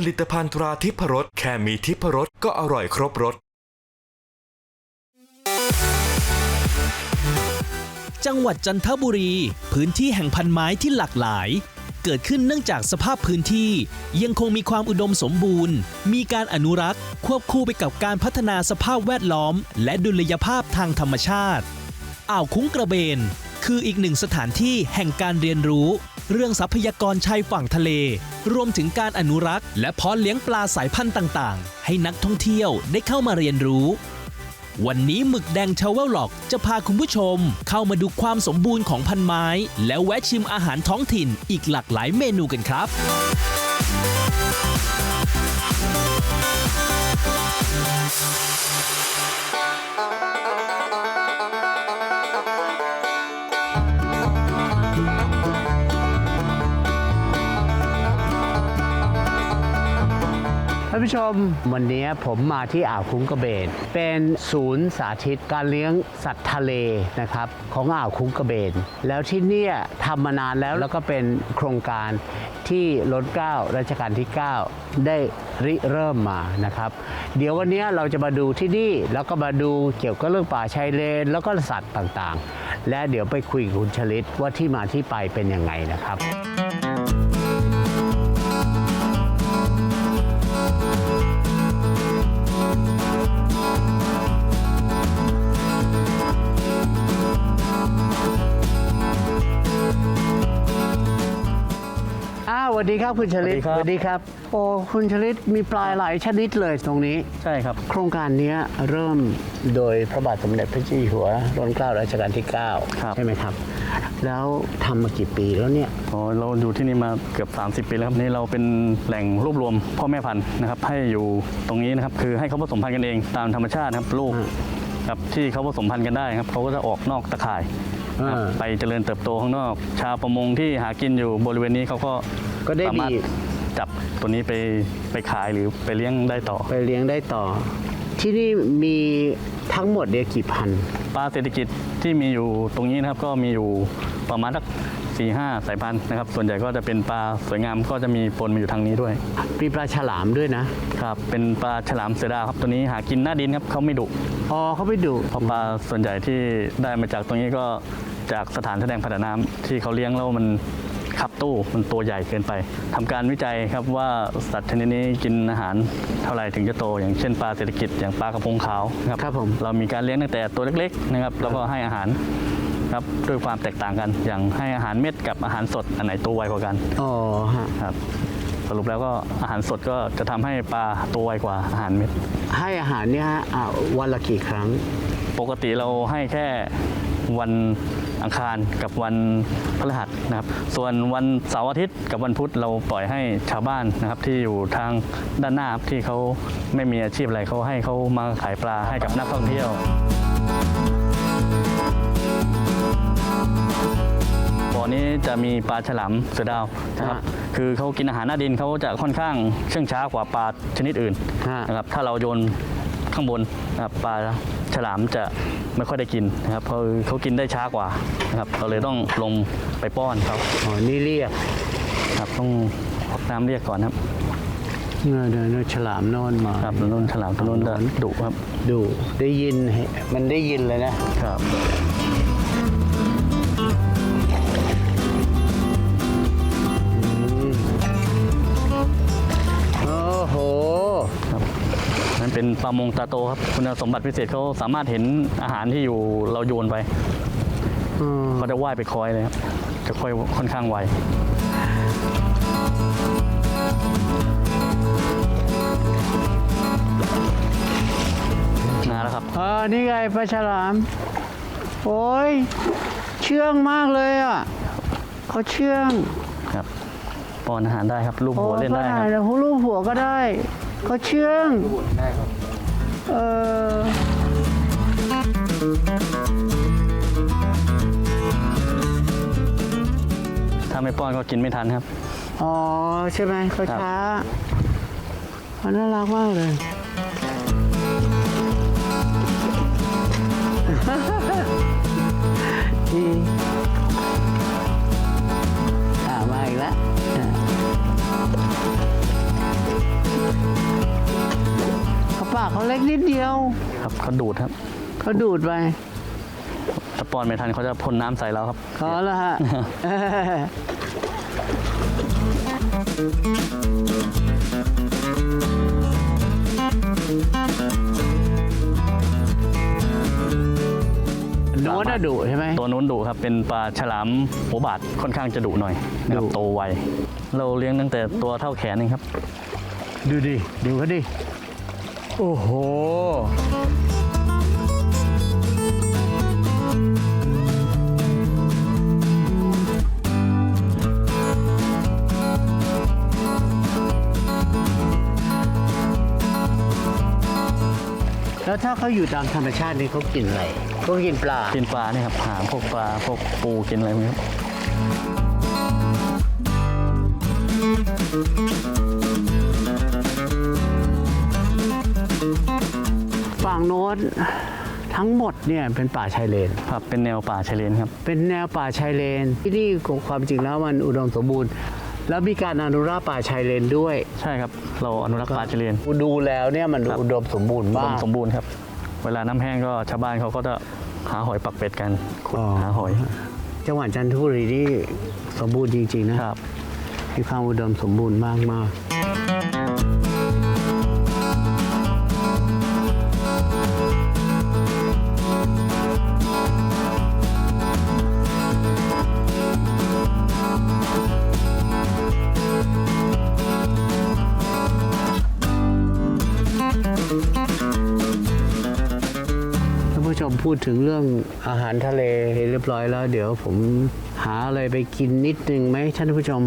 ผลิตภัณฑ์ตราทิพรสแค่มีทิพรสก็อร่อยครบรสจังหวัดจันทบุรี พื้นที่แห่งพันไม้ที่หลากหลาย เกิดขึ้นเนื่องจากสภาพพื้นที่ ยังคงมีความอุดมสมบูรณ์ มีการอนุรักษ์ ควบคู่ไปกับการพัฒนาสภาพแวดล้อม และดุลยภาพทางธรรมชาติ อ่าวคุ้งกระเบน คืออีกหนึ่งสถานที่แห่งการเรียนรู้ เรื่องทรัพยากรชายฝั่งทะเล รวมถึงการอนุรักษ์ และเพาะเลี้ยงปลาสายพันธุ์ต่างๆ ให้นักท่องเที่ยวได้เข้ามาเรียนรู้ วันนี้หมึกแดงชาวเวลล็อก จะพาคุณผู้ชม เข้ามาดูความสมบูรณ์ของพันไม้ แล้วแวะชิมอาหารท้องถิ่นอีกหลากหลายเมนูกันครับานผู้ชม วันนี้ผมมาที่อ่าวคุ้งกระเบน เป็นศูนย์สาธิตการเลี้ยงสัตว์ทะเลนะครับของอ่าวคุ้งกระเบน แล้วที่เนี่ยทำมานานแล้วแล้วก็เป็นโครงการที่ล้นเก้ารัชกาลที่ 9 ได้ริเริ่มมานะครับ เดี๋ยววันนี้เราจะมาดูที่นี่แล้วก็มาดูเกี่ยวกับเรื่องป่าชายเลน แล้วก็สัตว์ต่างๆ และเดี๋ยวไปคุยกับคุณชลิตว่าที่มาที่ไปเป็นยังไงนะครับ วสวัสดีครับคุณชลิตสวัสดีครับ โอ้คุณชลิตมีปลาหลายชนิดเลยตรงนี้ ใช่ครับ โครงการเนี้ยเริ่มโดยพระบาทสมเด็จพระเจ้าอยู่หัวรัชกาลรัชกาลที่ครับ9ใช่ไหมครับ แล้วทำมากี่ปีแล้วเนี่ยอ๋อเราอยู่ที่นี่มาเกือบ 30 ปีแล้วครับนี่เราเป็นแหล่งรวบรวมพ่อแม่พันธุ์นะครับให้อยู่ตรงนี้นะครับคือให้เขาผสมพันธุ์กันเองตามธรรมชาตินะครับลูกอืมครับที่เขาผสมพันธุ์กันได้ครับเขาก็จะออกนอกตะข่ายครับอ่าไปเจริญเติบโตข้างนอก ชาวประมงที่หากินอยู่บริเวณนี้เขาก็ ก็ได้สามารถดีจับตัวนี้ไปไปขายหรือไปเลี้ยงได้ต่อ ไปเลี้ยงได้ต่อ ที่นี่มีทั้งหมดเนี่ยกี่พัน ปลาเศรษฐกิจที่มีอยู่ตรงนี้นะครับก็มีอยู่ประมาณสักสี่ห้าสายพันธุ์นะครับ ส่วนใหญ่ก็จะเป็นปลาสวยงามก็จะมีปนมาอยู่ทางนี้ด้วยมีปลาฉลามด้วยนะครับเป็นปลาฉลามเสือดาวครับตัวนี้หากินหน้าดินครับเขาไม่ดุอ๋อเขาไปดูเพราะปลาส่วนใหญ่ที่ได้มาจากตรงนี้ก็จากสถานแสดงพันธุ์น้ำที่เขาเลี้ยงแล้วมัน ขับตู้มันตัวใหญ่เกินไปทำการวิจัยครับว่าสัตว์ชนิดนี้กินอาหารเท่าไหร่ถึงจะโต อย่างเช่นปลาเศรษฐกิจอย่างปลากระพงขาวนะครับครับผมเรามีการเลี้ยงตั้งแต่ตัวเล็กๆนะครับแล้วก็ให้อาหารครับด้วยความแตกต่างกัน อย่างให้อาหารเม็ดกับอาหารสดอันไหนโตไวกว่ากันอ๋อฮะครับสรุปแล้วก็อาหารสดก็จะทำให้ปลาโตไวกว่าอาหารเม็ดให้อาหารเนี่ยอ่าวันละกี่ครั้ง ปกติเราให้แค่ วันอังคารกับวันพฤหัสนะครับ ส่วนวันเสาร์อาทิตย์กับวันพุธเราปล่อยให้ชาวบ้านนะครับที่อยู่ทางด้านหน้าครับที่เขาไม่มีอาชีพอะไรเขาให้เขามาขายปลาให้กับนักท่องเที่ยวบ่อนี้จะมีปลาฉลามเสือดาวนะครับฮะคือเขากินอาหารหน้าดินเขาจะค่อนข้างเชื่องช้ากว่าปลาชนิดอื่นฮะนะครับถ้าเราโยน ข้างบนนะครับปลาฉลามจะไม่ค่อยได้กินนะครับเพราะเขากินได้ช้ากว่านะครับเราเลยต้องลงไปป้อนเขาอ๋อนี่เรียกครับต้องน้ำเรียกก่อนครับเงินเงินฉลามโนอนมาครับตัวนู้นฉลามตัวนู้นจะดุครับดูได้ยินมันได้ยินเลยนะครับ เป็นปลามงตาโตครับคุณสมบัติพิเศษเขาสามารถเห็นอาหารที่อยู่เราโยนไปอืมเขาจะว่ายไปคอยเลยครับจะค่อยค่อนข้างไวมาแล้วครับเออนี่ไงปลาฉลาม โอ้ย เชื่องมากเลยอะเขาเชื่องครับป้อนอาหารได้ครับลูบหัวเล่นได้โอ้ครับแล้วลูกหัวก็ได้ เขาเชื่องเออถ้าไม่ป้อนก็กินไม่ทันครับ อ๋อ ใช่ไหมเขาครับ ช้าเขาน่ารักมากเลย ดี เขาปากเขาเล็กนิดเดียวครับเขาดูดครับเขาดูดไปถ้าป้อนไม่ทันเขาจะพ่นน้ำใส่เราครับขอแล้วฮะ โน้ตอะดุใช่ไหม ตัวนู้นดุครับเป็นปลาฉลามหัวบาดค่อนข้างจะดุหน่อยนะครับดุ โตไวเราเลี้ยงตั้งแต่ตัวเท่าแขนเองครับ ดูดิ ดูเขาดิ โอ้โห แล้วถ้าเขาอยู่ตามธรรมชาตินี่เขากินอะไรเขากินปลา กินปลาเนี่ยครับหาพวกปลาพวกปูกินอะไรพวกนี้ครับ ฝั่งโน้นทั้งหมดเนี่ยเป็นป่าชายเลน ครับ เป็นแนวป่าชายเลนครับ เป็นแนวป่าชายเลน ที่นี่ความจริงแล้วมันอุดมสมบูรณ์ แล้วมีการอนุรักษ์ป่าชายเลนด้วย ใช่ครับ เราอนุรักษ์ปลาชายเลน ดูแล้วเนี่ยมันครับอุดมสมบูรณ์อุดมามกสมบูรณ์ครับ เวลาน้ำแห้งก็ชาวบ้านเขาก็จะหาหอยปักเป็ดกันขุดอ๋อหาหอย จังหวัดจันทบุรีนี่สมบูรณ์จริงๆนะครับ มีความอุดมสมบูรณ์มากม ผู้ชมพูดถึงเรื่องอาหารทะเลเรียบร้อยแล้ว เดี๋ยวผมหาอะไรไปกินนิดนึงไหมท่านผู้ชม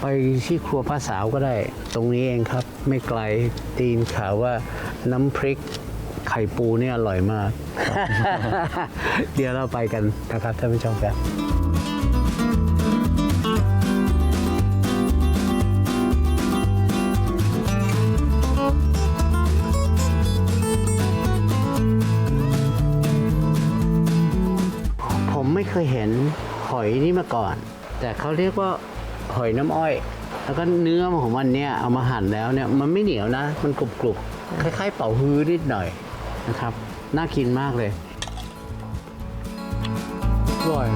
ไปที่ครัวป้าสาวก็ได้ ตรงนี้เองครับ ไม่ไกลตีนข่าวว่าน้ำพริกไข่ปูเนี่ยอร่อยมาก เดี๋ยวเราไปกันนะครับท่านผู้ชมครับ ไม่เคยเห็นหอยนี่มาก่อน แต่เขาเรียกว่าหอยน้ำอ้อย แล้วก็เนื้อของมันเนี่ยเอามาหั่นแล้วเนี่ยมันไม่เหนียวนะ มันกรุบกรุบคล้ายๆ เป่าฮื้อนิดหน่อยนะครับ น่ากินมากเลยอร่อย